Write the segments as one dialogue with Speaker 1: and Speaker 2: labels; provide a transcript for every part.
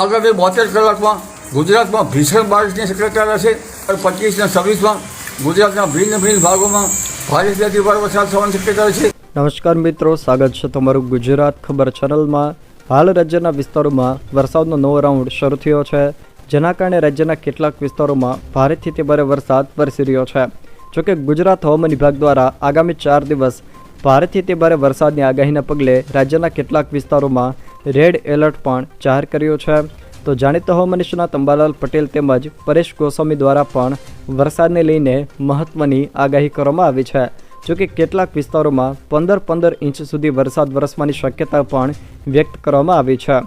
Speaker 1: આગામી બોતેર કલાકમાં ગુજરાતમાં ભીષણ બારિશની શક્યતા રહેશે પચીસના છવ્વીસમાં ગુજરાતના ભિન્ન ભિન્ન ભાગોમાં ભારેથી ભારે વરસાદ થવાની શક્યતા છે
Speaker 2: નમસ્કાર મિત્રો, સ્વાગત છે તમારું ગુજરાત ખબર ચેનલમાં. હાલ રાજ્યના વિસ્તારોમાં વરસાદનો નવો રાઉન્ડ શરૂ થયો છે, જેના કારણે રાજ્યના કેટલાક વિસ્તારોમાં ભારેથી તે ભારે વરસાદ વરસી રહ્યો છે. જોકે ગુજરાત હવામાન વિભાગ દ્વારા આગામી ચાર દિવસ ભારેથી તે ભારે વરસાદની આગાહીના પગલે રાજ્યના કેટલાક વિસ્તારોમાં રેડ એલર્ટ પણ જાહેર કર્યો છે. તો જાણીતા હવામાન નિષ્ણાત અંબાલાલ પટેલ તેમજ પરેશ ગોસ્વામી દ્વારા પણ વરસાદને લઈને મહત્વની આગાહી કરવામાં આવી છે. જોકે કેટલાક વિસ્તારોમાં પંદર પંદર ઇંચ સુધી વરસાદ વરસવાની શક્યતા પણ વ્યક્ત કરવામાં આવી છે.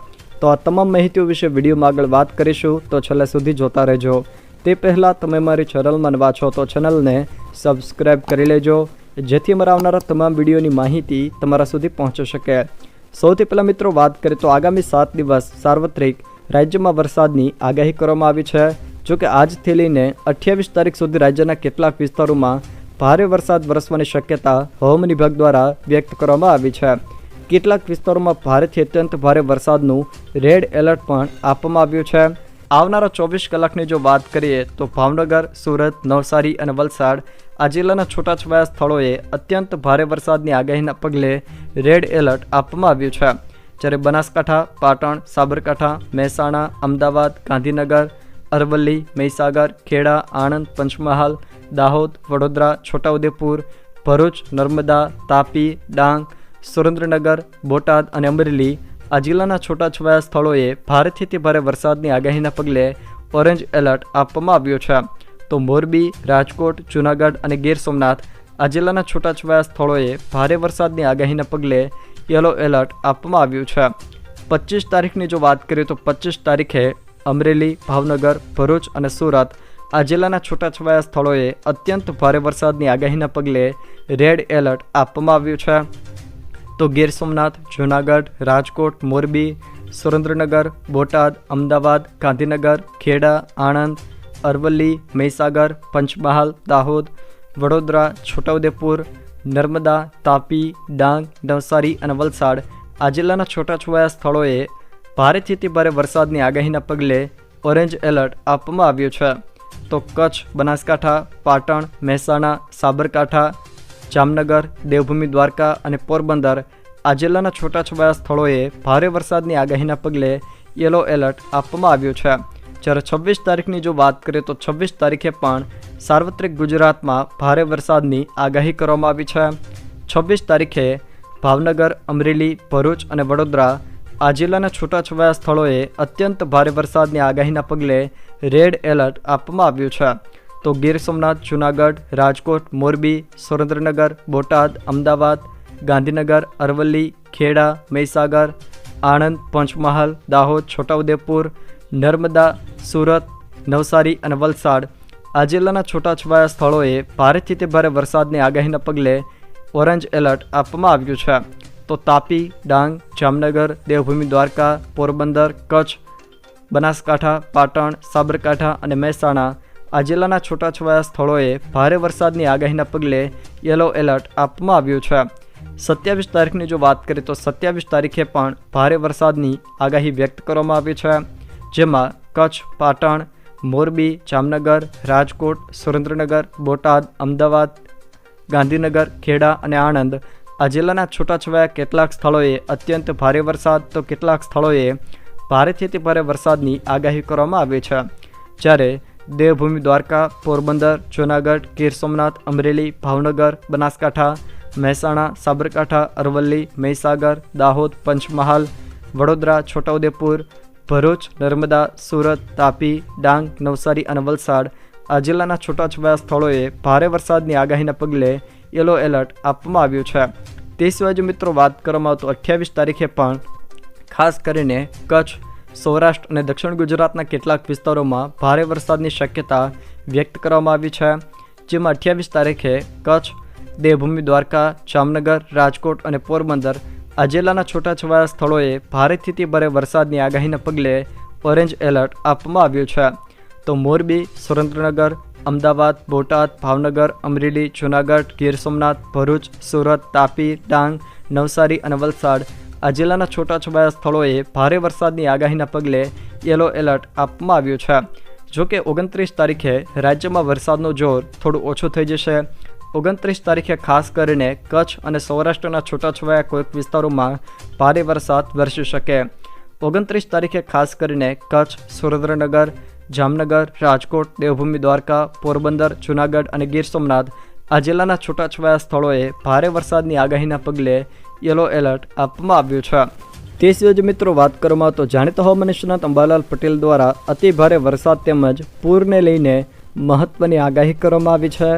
Speaker 2: તો આ તમામ માહિતીઓ વિશે વિડીયોમાં આગળ વાત કરીશું, તો છેલ્લે સુધી જોતા રહેજો. તે પહેલાં તમે મારી ચેનલમાં નવા છો તો ચેનલને સબસ્ક્રાઈબ કરી લેજો, જેથી અમારા આવનારા તમામ વિડીયોની માહિતી તમારા સુધી પહોંચી શકે. સૌથી પહેલાં મિત્રો વાત કરીએ તો આગામી સાત દિવસ સાર્વત્રિક રાજ્યમાં વરસાદની આગાહી કરવામાં આવી છે. જોકે આજથી લઈને અઠ્યાવીસ તારીખ સુધી રાજ્યના કેટલાક વિસ્તારોમાં ભારે વરસાદ વરસવાની શક્યતા હવામાન વિભાગ દ્વારા વ્યક્ત કરવામાં આવી છે. કેટલાક વિસ્તારોમાં ભારેથી અત્યંત ભારે વરસાદનું રેડ એલર્ટ પણ આપવામાં આવ્યું છે. આવનારા ચોવીસ કલાકની જો વાત કરીએ તો ભાવનગર, સુરત, નવસારી અને વલસાડ આ જિલ્લાના છૂટાછવાયા સ્થળોએ અત્યંત ભારે વરસાદની આગાહીના પગલે રેડ એલર્ટ આપવામાં આવ્યું છે. જ્યારે બનાસકાંઠા, પાટણ, સાબરકાંઠા, મહેસાણા, અમદાવાદ, ગાંધીનગર, અરવલ્લી, મહીસાગર, ખેડા, આણંદ, પંચમહાલ, દાહોદ, વડોદરા, છોટાઉદેપુર, ભરૂચ, નર્મદા, તાપી, ડાંગ, સુરેન્દ્રનગર, બોટાદ અને અમરેલી આ જિલ્લાના છૂટાછવાયા સ્થળોએ ભારેથી ભારે વરસાદની આગાહીના પગલે ઓરેન્જ એલર્ટ આપવામાં આવ્યું છે. તો મોરબી, રાજકોટ, જૂનાગઢ અને ગીર સોમનાથ આ જિલ્લાના છૂટાછવાયા સ્થળોએ ભારે વરસાદની આગાહીના પગલે યલો એલર્ટ આપવામાં આવ્યું છે. પચીસ તારીખની જો વાત કરીએ તો પચીસ તારીખે અમરેલી, ભાવનગર, ભરૂચ અને સુરત આ જિલ્લાના છૂટાછવાયા સ્થળોએ અત્યંત ભારે વરસાદની આગાહીના પગલે રેડ એલર્ટ આપવામાં આવ્યું છે. તો ગીર સોમનાથ, જૂનાગઢ, રાજકોટ, મોરબી, સુરેન્દ્રનગર, બોટાદ, અમદાવાદ, ગાંધીનગર, ખેડા, આણંદ, અરવલ્લી, મહીસાગર, પંચમહાલ, દાહોદ, વડોદરા, છોટાઉદેપુર, નર્મદા, તાપી, ડાંગ, નવસારી અને વલસાડ આ જિલ્લાના છૂટાછવાયા સ્થળોએ ભારેથી અતિ ભારે વરસાદની આગાહીના પગલે ઓરેન્જ એલર્ટ આપવામાં આવ્યું છે. તો કચ્છ, બનાસકાંઠા, પાટણ, મહેસાણા, સાબરકાંઠા જામનગર, દેવભૂમિ દ્વારકા અને પોરબંદર આ જિલ્લાના છૂટાછવાયા સ્થળોએ ભારે વરસાદની આગાહીના પગલે યલો એલર્ટ આપવામાં આવ્યું છે. જ્યારે છવ્વીસ તારીખની જો વાત કરીએ તો છવ્વીસ તારીખે પણ સાર્વત્રિક ગુજરાતમાં ભારે વરસાદની આગાહી કરવામાં આવી છે. છવ્વીસ તારીખે ભાવનગર, અમરેલી, ભરૂચ અને વડોદરા આ જિલ્લાના છૂટાછવાયા સ્થળોએ અત્યંત ભારે વરસાદની આગાહીના પગલે રેડ એલર્ટ આપવામાં આવ્યું છે. તો ગીર સોમનાથ, જૂનાગઢ, રાજકોટ, મોરબી, સુરેન્દ્રનગર, બોટાદ, અમદાવાદ, ગાંધીનગર, અરવલ્લી, ખેડા, મહીસાગર, આણંદ, પંચમહાલ, દાહોદ, છોટાઉદેપુર, નર્મદા, સુરત, નવસારી અને વલસાડ. આ જિલ્લાના છૂટાછવાયા સ્થળોએ ભારેથી તે ભારે વરસાદની આગાહીના પગલે ઓરેન્જ એલર્ટ આપવામાં આવ્યું છે. તો તાપી, ડાંગ, જામનગર, દેવભૂમિ, દ્વારકા, પોરબંદર, કચ્છ, બનાસકાંઠા, પાટણ, સાબરકાંઠા અને મહેસાણા આ જિલ્લાના છૂટાછવાયા સ્થળોએ ભારે વરસાદની આગાહીના પગલે યલો એલર્ટ આપવામાં આવ્યું છે. સત્યાવીસ તારીખની જો વાત કરીએ તો સત્યાવીસ તારીખે પણ ભારે વરસાદની આગાહી વ્યક્ત કરવામાં આવી છે. જેમાં કચ્છ, પાટણ, મોરબી, જામનગર, રાજકોટ, સુરેન્દ્રનગર, બોટાદ, અમદાવાદ, ગાંધીનગર, ખેડા અને આણંદ આ જિલ્લાના છૂટાછવાયા કેટલાક સ્થળોએ અત્યંત ભારે વરસાદ તો કેટલાક સ્થળોએ ભારેથી ભારે વરસાદની આગાહી કરવામાં આવી છે. જ્યારે દેવભૂમિ, દ્વારકા, પોરબંદર, જૂનાગઢ, ગીર સોમનાથ, અમરેલી, ભાવનગર, બનાસકાંઠા, મહેસાણા, સાબરકાંઠા, અરવલ્લી, મહીસાગર, દાહોદ, પંચમહાલ, વડોદરા, છોટાઉદેપુર, ભરૂચ, નર્મદા, સુરત, તાપી, ડાંગ, નવસારી અને વલસાડ આ જિલ્લાના છૂટાછવાયા સ્થળોએ ભારે વરસાદની આગાહીના પગલે યલો એલર્ટ આપવામાં આવ્યું છે. તે સિવાય જો મિત્રો વાત કરવામાં તો અઠ્યાવીસ તારીખે પણ ખાસ કરીને કચ્છ સૌરાષ્ટ્ર અને દક્ષિણ ગુજરાતના કેટલાક વિસ્તારોમાં ભારે વરસાદની શક્યતા વ્યક્ત કરવામાં આવી છે, જેમાં અઠ્યાવીસ તારીખે કચ્છ, દેવભૂમિ, દ્વારકા, જામનગર, રાજકોટ અને પોરબંદર આ જિલ્લાના છૂટાછવાયા સ્થળોએ ભારેથી તે ભારે વરસાદની આગાહીના પગલે ઓરેન્જ એલર્ટ આપવામાં આવ્યું છે. તો મોરબી, સુરેન્દ્રનગર, અમદાવાદ, બોટાદ, ભાવનગર, અમરેલી, જૂનાગઢ, ગીર સોમનાથ, ભરૂચ, સુરત, તાપી, ડાંગ, નવસારી અને વલસાડ આ જિલ્લાના છૂટાછવાયા સ્થળોએ ભારે વરસાદની આગાહીના પગલે યલો એલર્ટ આપવામાં આવ્યું છે. જોકે ઓગણત્રીસ તારીખે રાજ્યમાં વરસાદનું જોર થોડું ઓછું થઈ જશે. ઓગણત્રીસ તારીખે ખાસ કરીને કચ્છ અને સૌરાષ્ટ્રના છૂટાછવાયા કોઈક વિસ્તારોમાં ભારે વરસાદ વરસી શકે. ઓગણત્રીસ તારીખે ખાસ કરીને કચ્છ, સુરેન્દ્રનગર, જામનગર, રાજકોટ, દેવભૂમિ, દ્વારકા, પોરબંદર, જૂનાગઢ અને ગીર સોમનાથ આ જિલ્લાના છૂટાછવાયા સ્થળોએ ભારે વરસાદની આગાહીના પગલે યલો એલર્ટ આપવામાં આવ્યું છે. તે સિવાય જો મિત્રો વાત કરવામાં તો જાણીતા હવામાન નિષ્ણાત અંબાલાલ પટેલ દ્વારા અતિભારે વરસાદ તેમજ પૂરને લઈને મહત્ત્વની આગાહી કરવામાં આવી છે.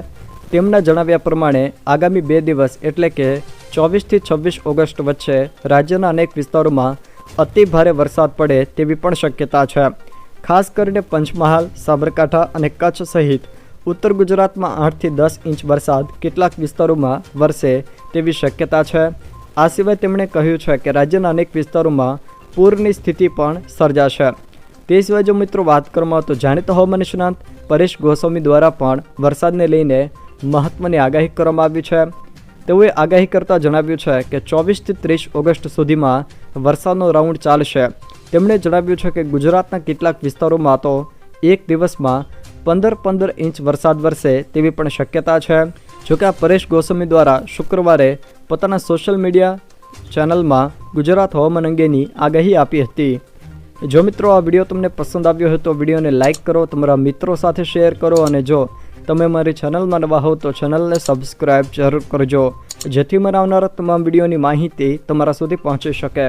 Speaker 2: તેમના જણાવ્યા પ્રમાણે આગામી બે દિવસ એટલે કે ચોવીસથી છવ્વીસ ઓગસ્ટ વચ્ચે રાજ્યના અનેક વિસ્તારોમાં અતિ ભારે વરસાદ પડે તેવી પણ શક્યતા છે. ખાસ કરીને પંચમહાલ, સાબરકાંઠા અને કચ્છ સહિત ઉત્તર ગુજરાતમાં આઠથી દસ ઇંચ વરસાદ કેટલાક વિસ્તારોમાં વરસે તેવી શક્યતા છે. આ સિવાય તેમણે કહ્યું છે કે રાજ્યના અનેક વિસ્તારોમાં પૂરની સ્થિતિ પણ સર્જાશે. તે સિવાય જો મિત્રો વાત કરવામાં તો જાણીતા હવામાન નિષ્ણાંત પરેશ ગોસ્વામી દ્વારા પણ વરસાદને લઈને મહત્વની આગાહી કરવામાં આવી છે. તેઓએ આગાહી કરતાં જણાવ્યું છે કે ચોવીસથી ત્રીસ ઓગસ્ટ સુધીમાં વરસાદનો રાઉન્ડ ચાલશે. તેમણે જણાવ્યું છે કે ગુજરાતના કેટલાક વિસ્તારોમાં તો એક દિવસમાં પંદર પંદર ઇંચ વરસાદ વરસે તેવી પણ શક્યતા છે. જોકે આ પરેશ ગોસ્વામી દ્વારા શુક્રવારે પોતાના સોશિયલ મીડિયા ચેનલમાં ગુજરાત હવામાન અંગેની આગાહી આપી હતી. જો મિત્રો આ વીડિયો તમને પસંદ આવ્યો હોય તો વિડીયોને લાઇક કરો, તમારા મિત્રો સાથે શેર કરો અને જો તમે મારી ચેનલમાં નવા હો તો ચેનલને સબસ્ક્રાઈબ જરૂર કરજો, જેથી મને આવનારા તમામ વિડીયોની માહિતી તમારા સુધી પહોંચી શકે.